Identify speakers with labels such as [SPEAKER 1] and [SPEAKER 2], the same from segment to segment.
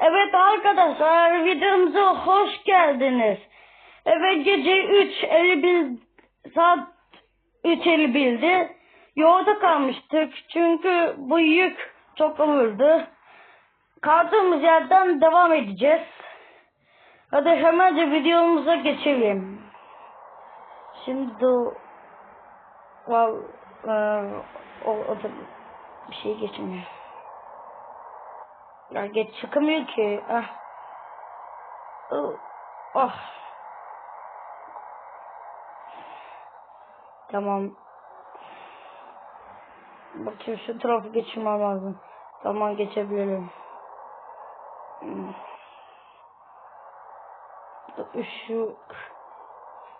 [SPEAKER 1] Evet arkadaşlar videomuza hoş geldiniz. Evet gece 3.51 saat 3.51'di. Yolda kalmıştık çünkü bu yük çok ağırdı. Kaldığımız yerden devam edeceğiz. Hadi hemen videomuza geçelim. Şimdi e, o, o da bir şey geçmiyor. Ya geç çıkamıyor ki. Ah. Oh. oh. Tamam. Bakayım şu tarafı geçirmem lazım. Tamam geçebilirim. Hmm. Şu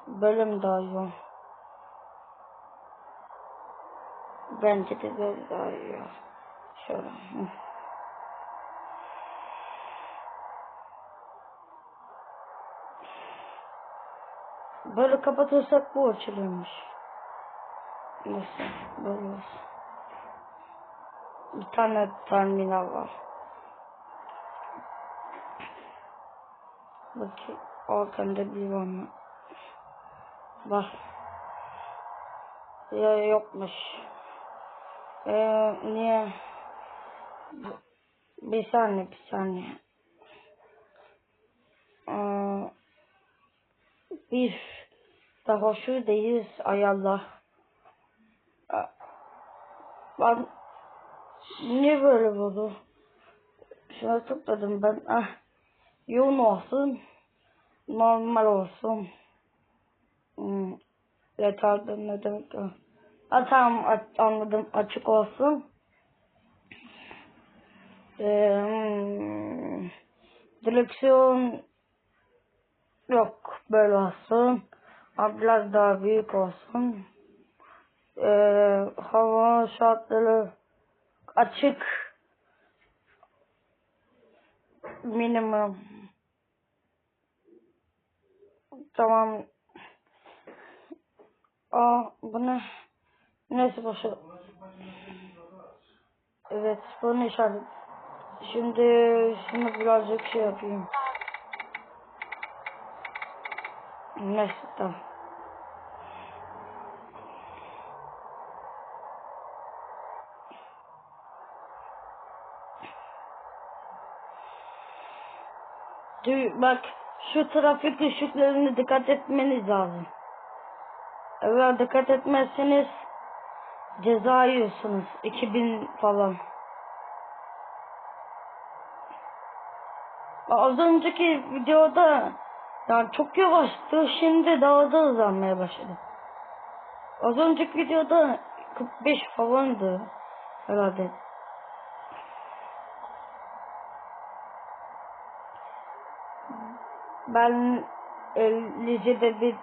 [SPEAKER 1] bölüm daha iyi. Bence de böyle daha iyi. Şöyle. Hı. Böyle kapatırsak bu açılıyormuş. Nasıl? Böyle olsun. Bir tane terminal var. Bakayım. Arkanda bir var mı? Var. Ya yokmuş. Ee, niye? Bir saniye, bir saniye. Ee, bir daha şuradayız ay Allah. Ben niye böyle oldu? Şuna tıkladım ben. Ah, yoğun olsun. Normal olsun. Hmm. Yeterli ne demek o? Ha, tamam anladım açık olsun. Ee, hmm. Direksiyon yok böyle olsun. Ha, Biraz daha büyük olsun. Ee, hava şartları açık. Minimum. Tamam. Aa bu ne? Neyse boşver. Evet bunu işaret. Şimdi şunu birazcık şey yapayım. Neyse tamam. Dur, bak şu trafik ışıklarına dikkat etmeniz lazım. Eğer dikkat etmezseniz ceza yiyorsunuz. 2000 falan. Az önceki videoda yani çok yavaştı. Şimdi daha da hızlanmaya başladı. Az önceki videoda 45 falandı herhalde. Ben e, Lice'de bir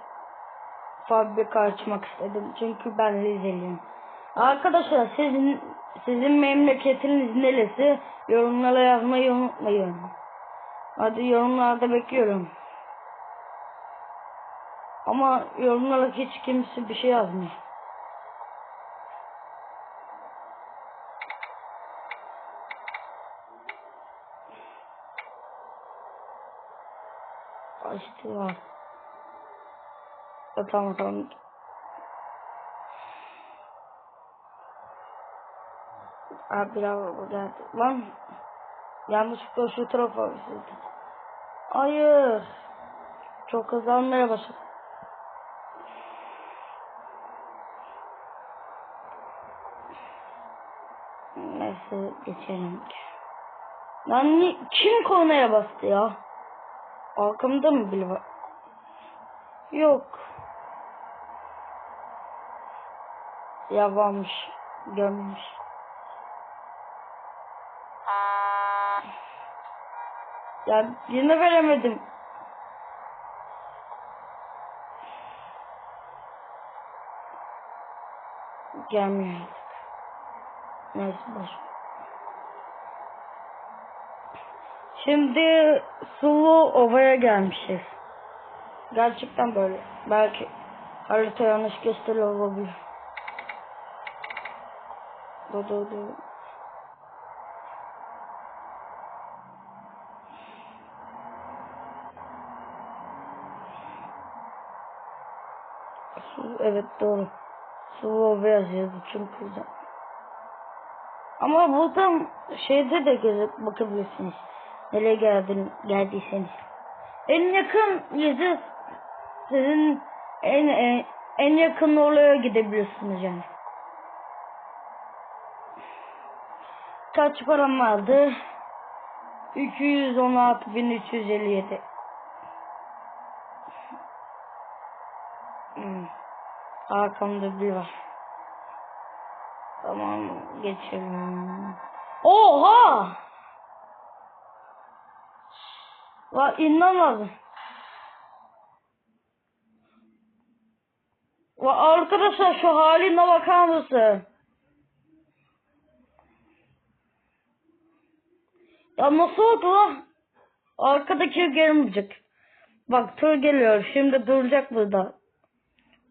[SPEAKER 1] fabrika açmak istedim. Çünkü ben Rizeliyim. Arkadaşlar sizin sizin memleketiniz neresi? Yorumlara yazmayı unutmayın. Hadi yorumlarda bekliyorum. Ama yorumlara hiç kimse bir şey yazmıyor. Ha, Tamam tamam. Abi biraz bu geldi. Lan yanlışlıkla şu tarafa. Hayır. Çok hızlanmaya başladı. Neyse geçelim. Lan kim kornaya bastı ya? Arkamda mı biri var? Yok. Ya varmış. Görmemiş. Ya yine veremedim. Gelmiyor. Neyse boş. Şimdi sulu ovaya gelmişiz. Gerçekten böyle. Belki harita yanlış gösteriyor olabilir. Do do do. Evet doğru. Sulu beyaz yazdı çünkü. Ama buradan şeyde de gezip bakabilirsiniz. Nereye geldin, geldiyseniz. En yakın yazı sizin en, en, en yakın oraya gidebilirsiniz yani. Kaç param vardı? 216.357 hmm. Arkamda bir var. Tamam geçelim. Oha! Va inanamadım. Va arkadaşlar şu haline bakar mısın? Ya nasıl oldu lan? Arkadaki gelmeyecek. Bak tır geliyor. Şimdi duracak burada.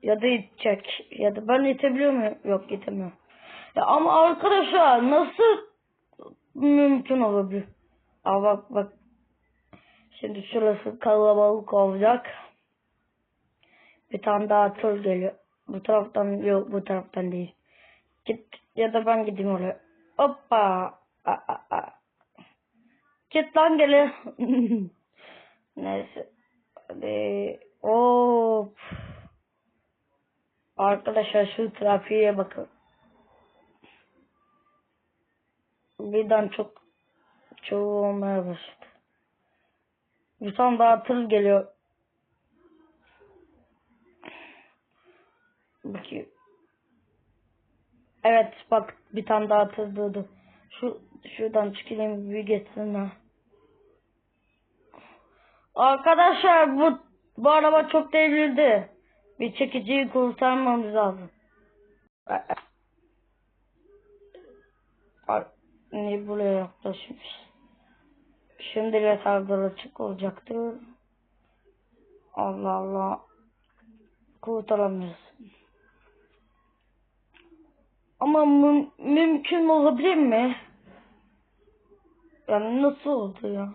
[SPEAKER 1] Ya da itecek. Ya da ben itebiliyor muyum? Yok itemiyorum. Ya ama arkadaşlar nasıl mümkün olabilir? Aa bak bak. Şimdi şurası kalabalık olacak. Bir tane daha tır geliyor. Bu taraftan yok bu taraftan değil. Git ya da ben gideyim oraya. Hoppa. Aa, aa, aa. Git lan gele. Neyse. Hadi. Hop. Arkadaşlar şu trafiğe bakın. Birden çok çoğu olmaya başladı. Tane daha tır geliyor. Bakayım. Evet bak bir tane daha tır durdu. Şu şuradan çıkayım bir geçsin ha. Arkadaşlar bu bu araba çok devrildi. Bir çekiciyi kurtarmamız lazım. Niye buraya yaklaşmış? Şimdi retardar açık olacaktır. Allah Allah. Kurtaramıyoruz. Ama müm mümkün olabilir mi? Yani nasıl oldu ya?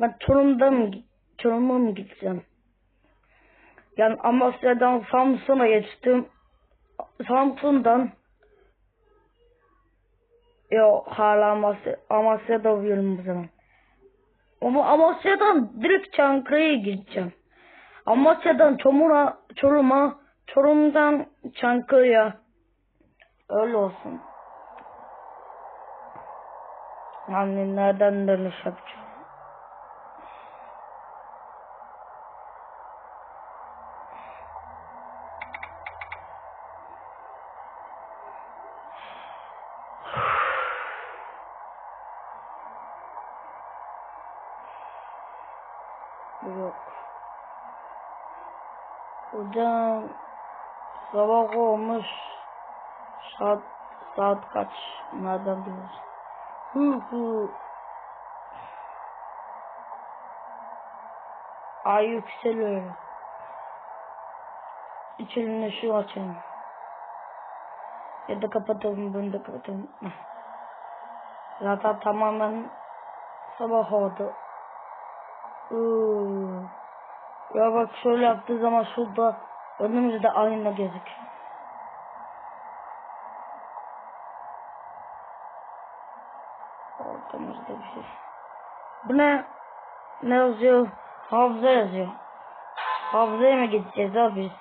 [SPEAKER 1] Ben Çorum'da mı, Çorum'a mı gideceğim? Yani Amasya'dan Samsun'a geçtim. Samsun'dan Yok hala Amasya, Amasya'da uyuyorum bu zaman. Ama Amasya'dan direkt Çankırı'ya gideceğim. Amasya'dan Çorum'a, Çorum'a, Çorum'dan Çankırı'ya. Öyle olsun. Yani nereden dönüş yapacağım? Yok. Hocam sabah olmuş. Saat saat kaç? Nereden biliyorsun? Hı hı. Ay yükseliyor. İçerini şu açayım. Ya da kapatalım bunu da kapatalım. Zaten tamamen sabah oldu. Iıı. Ya bak şöyle yaptığı zaman şurada önümüzde ayna gözük. Ortamızda bir şey. Bu ne? Ne yazıyor? Hafıza yazıyor. Hafızaya mı gideceğiz abi biz?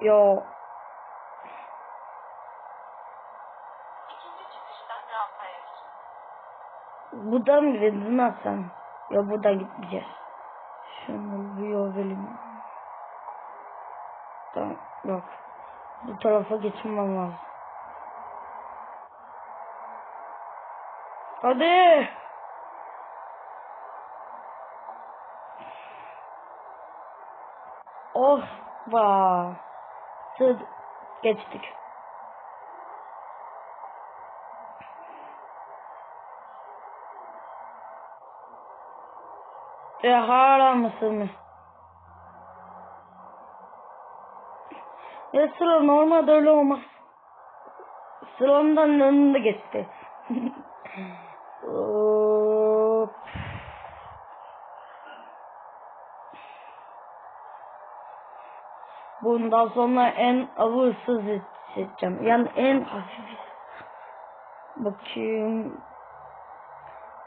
[SPEAKER 1] Yo. Buradan mı gidin lan sen? Ya buradan gitmeyeceğiz. Şunu vereyim. Tamam yok. Bu tarafa geçmem lazım. Hadi. Oh va. Sığ geçtik. E hala mısın? Ya sıra normalde öyle olmaz. Sıramdan önünde geçti. Bundan sonra en avırsız seçeceğim. Yani en hafif. Bakayım.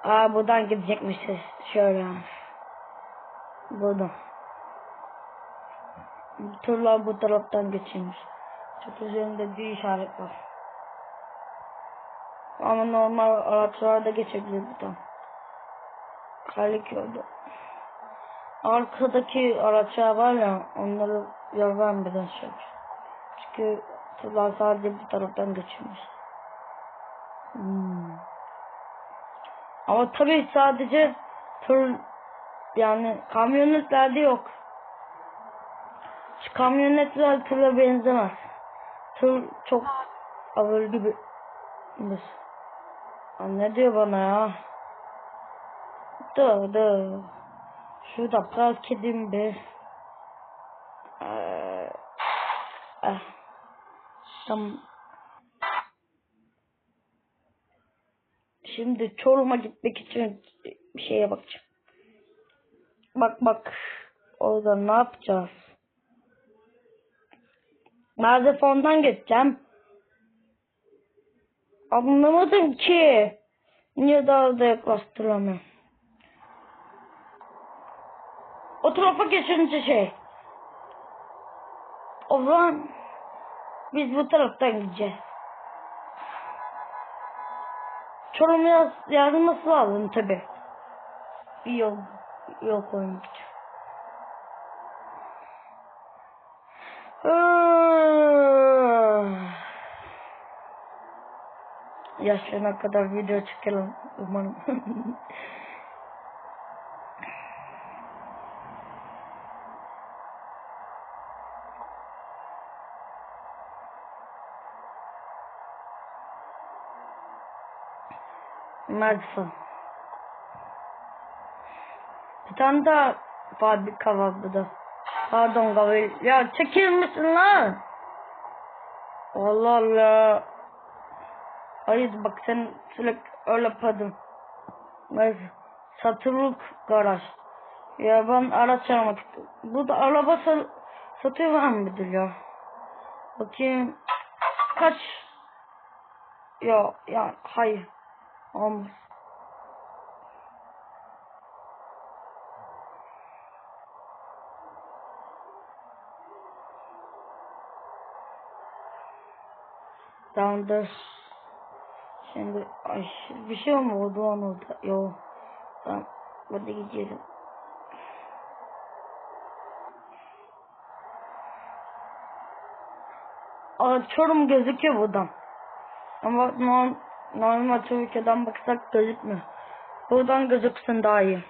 [SPEAKER 1] Aa buradan gidecekmişiz. Şöyle. Buradan. Turlar bu taraftan geçilmiş. Çok üzerinde bir işaret var. Ama normal araçlarda geçebilir buradan. Kaylık yolda. Arkadaki araçlar var ya onları yol vermeden şey. Çünkü turlar sadece bu taraftan geçilmiş. Hmm. Ama tabii sadece tur yani kamyonetlerde yok. Şu kamyonetler tura benzemez. Tır çok ağır gibi. Aa, Ne diyor bana ya? Dur dur. Şurada park edeyim bir. Ee, eh. Tamam. Şimdi Çorum'a gitmek için bir şeye bakacağım. Bak bak. Orada ne yapacağız? Merzefon'dan geçeceğim. Anlamadım ki. Niye daha da yaklaştıramıyorum? O tarafa geçince şey. O zaman biz bu taraftan gideceğiz. Çorum'a yardımcısı lazım tabi. Bir yol, yol koymak Yaşlarına kadar video çekelim umarım. Mersin. Bir tane daha fabrika var burada. Pardon Gavel. Ya çekil misin lan? Allah Allah. Hayır bak sen sürekli öyle yapardın. Neyse. Satılık garaj. Ya ben araç almak. Bu da araba sal satıyor var mıdır ya? Bakayım. Kaç? Ya ya hayır. Olmaz. Tamamdır. Şimdi ay bir şey mi oldu lan orada? Yok. Tamam. Hadi gidelim. Aa, Çorum gözüküyor buradan. Ama normal, normal Türkiye'den baksak gözükmüyor. Buradan gözüksün daha iyi.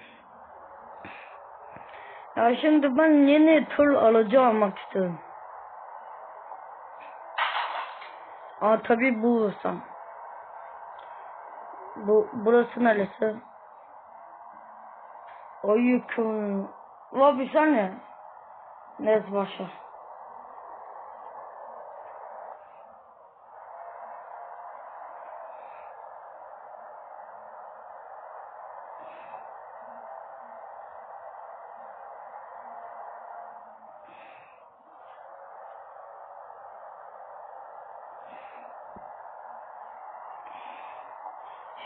[SPEAKER 1] Ya şimdi ben yeni tur aracı almak istiyorum. Aa tabi bulursam. Bu burası neresi? Oyukun. La bir saniye. Neyse başla.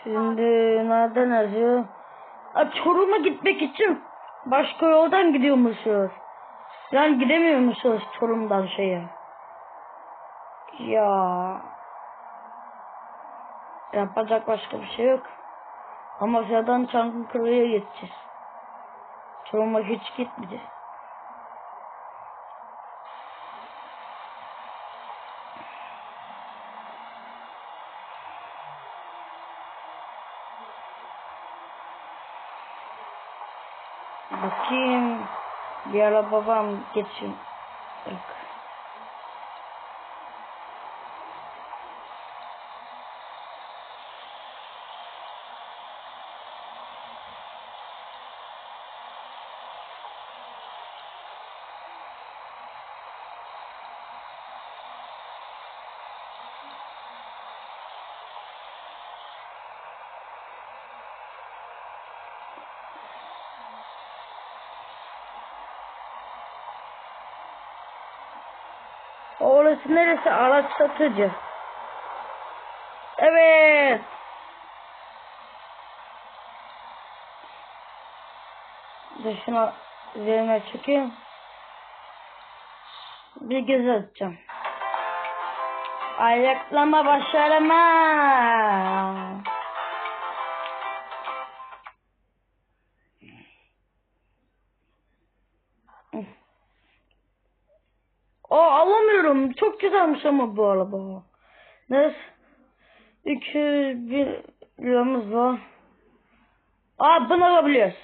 [SPEAKER 1] Şimdi nereden yazıyor? Aa, Çorum'a gitmek için başka yoldan gidiyormuşuz. Yani gidemiyormuşuz Çorum'dan şeye. Ya. Yapacak başka bir şey yok. Amasya'dan Çankırı'ya geçeceğiz. Çorum'a hiç gitmeyeceğiz. Bakayım. Bir ara babam geçsin. Yok. Orası neresi? Araç satıcı. Evet. Dışına üzerine çekeyim. Bir göz atacağım. Ayaklama başarama. Aa alamıyorum. Çok güzelmiş ama bu araba. Neyse. 200 bir liramız var. Aa bunu alabiliyoruz.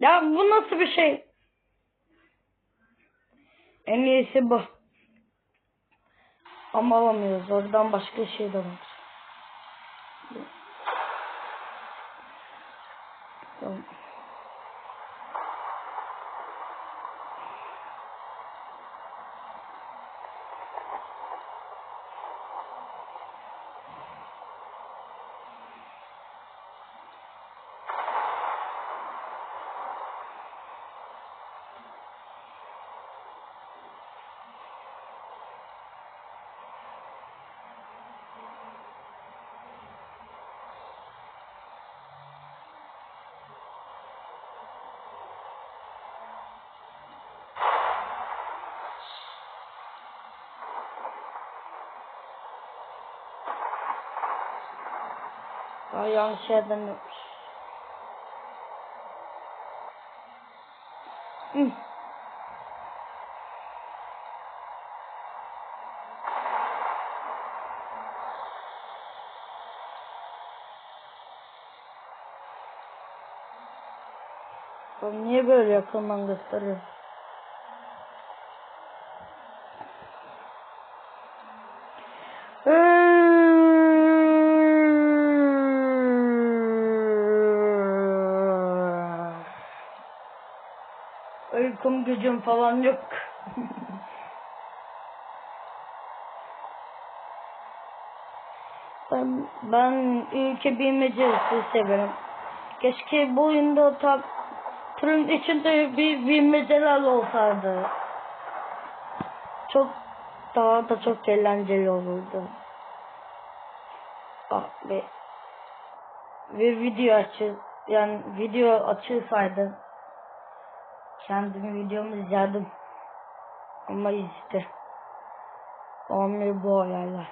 [SPEAKER 1] Ya bu nasıl bir şey? En iyisi bu. Ama alamıyoruz. Oradan başka şey de var. Tamam. Aa, yanlış yerden yapmış. Hı. Oğlum niye böyle yakından gösteriyor? Gücüm falan yok. ben, ben ülke bilmecesi severim. Keşke bu oyunda tam turun içinde bir bilmeceler olsaydı. Çok daha da çok eğlenceli olurdu. Ah be. Ve video açı yani video açılsaydı kendimi videomu izlerdim. Ama işte olmuyor bu olaylar.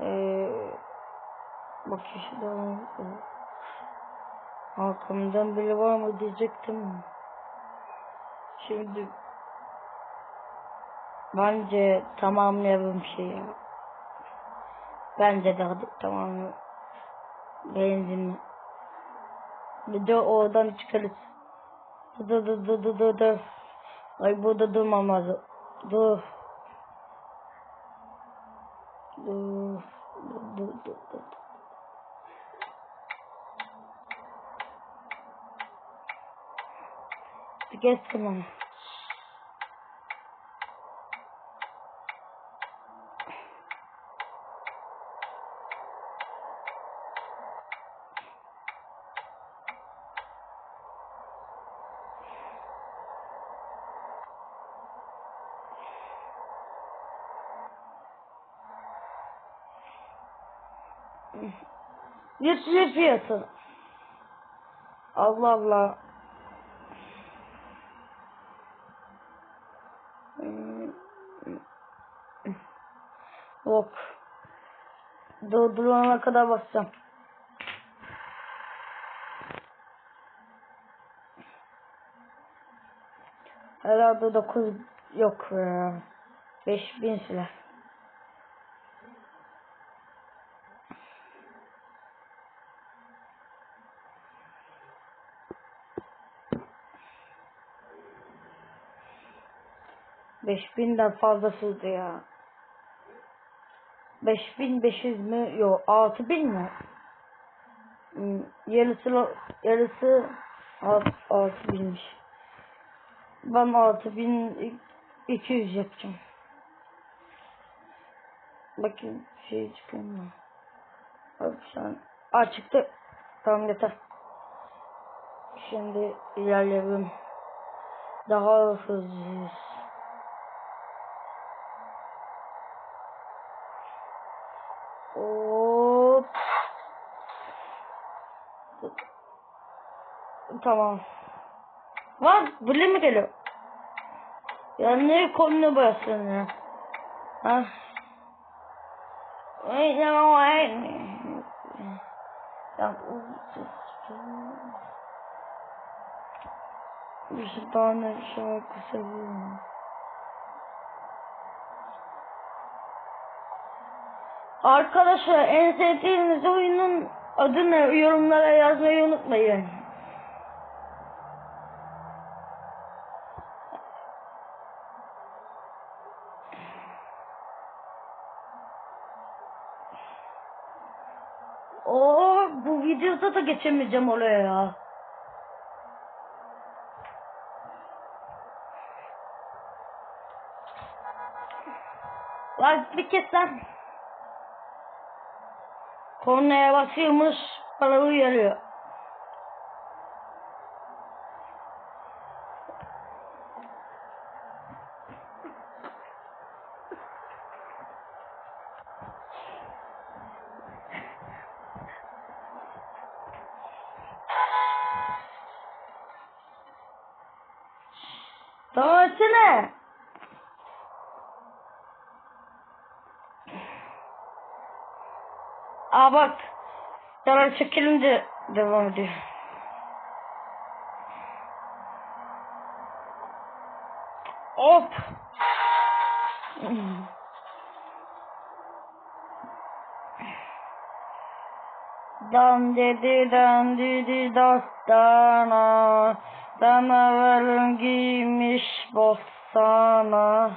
[SPEAKER 1] Ee, bak işte arkamdan biri var mı diyecektim. Şimdi bence tamamlayalım şeyi. Bence de tamam. Benzinli. Bir de oradan çıkarız. Dur dur dur dur dur dur. Ay burada durmam lazım. Dur. Dur. Dur dur dur. geçtim ama. Litre fiyatı. Allah Allah. Hmm. Yok. Durdurana kadar basacağım. Herhalde 9 yok. 5000 silah. Beş binden fazlasıydı ya. Beş bin beş yüz mü? Yok altı bin mi? Yarısı, yarısı alt, altı binmiş. Ben altı bin iki yüz yapacağım. Bakayım şey çıkıyor mu? Abi şu an. Aa çıktı. Tamam yeter. Şimdi ilerleyelim. Daha hızlıyız. Hop. Tamam. Var, bile mi geliyor? Ya ne konuna basın ya? Ha? Ay, ya, ay. Ya, bir tane şarkı seviyorum. Arkadaşlar en sevdiğiniz oyunun adını yorumlara yazmayı unutmayın. Videoda da geçemeyeceğim oraya ya. Bak bir kez sen. Kornaya basıyormuş, bana uyarıyor. Tamam etsene. Aa bak. Yarar çekilince devam ediyor. Hop. Dan dedi dan dedi dastana Danaların giymiş bostana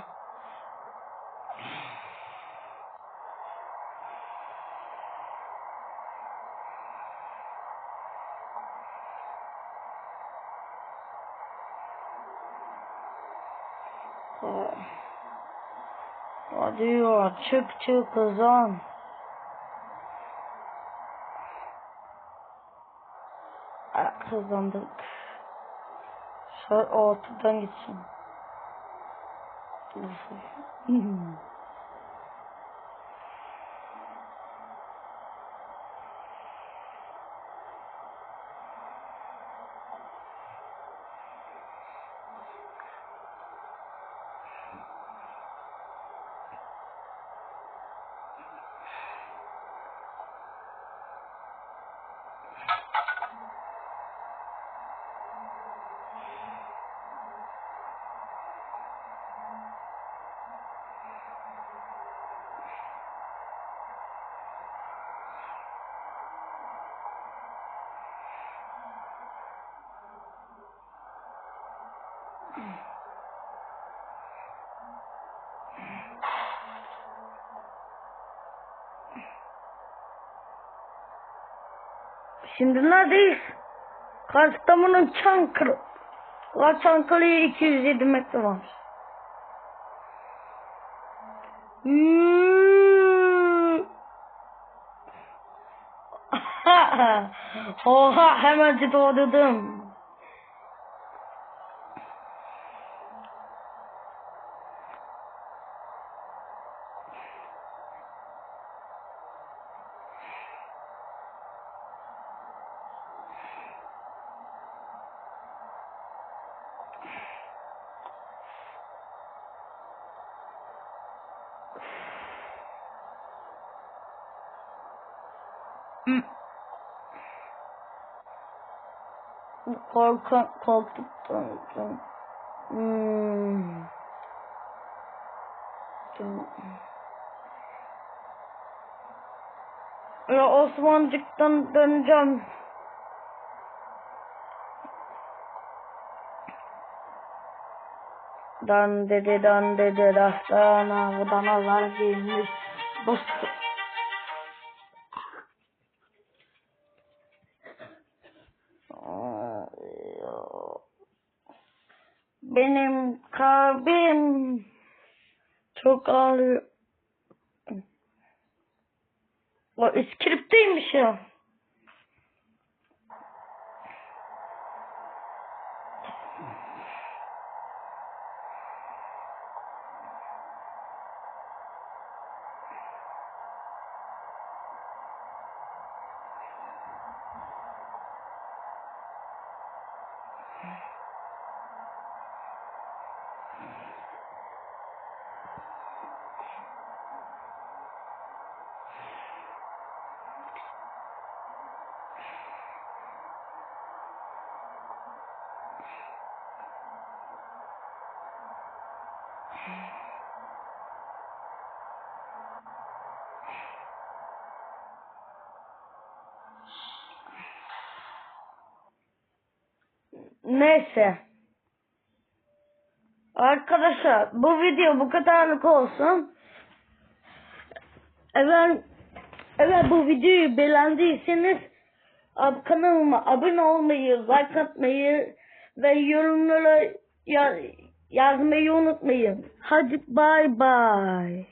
[SPEAKER 1] Ya çık çık kızan. Aa, Kazandık. Şöyle ortadan gitsin. Şimdi neredeyiz? Kastamonu'nun Çankırı. La Çankırı'ya 207 metre var. Hmm. Oha hemen doğdum. Hmm. Korku, korktuktan sonra. Hmm. Ya Osmancık'tan döneceğim. Dan dedi dan dedi dastana danalar giymiş. Bostu. Benim kalbim çok ağrıyor. O iskripteymiş ya. Neyse. Arkadaşlar bu video bu kadarlık olsun. Eğer, eğer bu videoyu beğendiyseniz kanalıma abone olmayı, like atmayı ve yorumlara ya- yazmayı unutmayın. Hadi bay bay.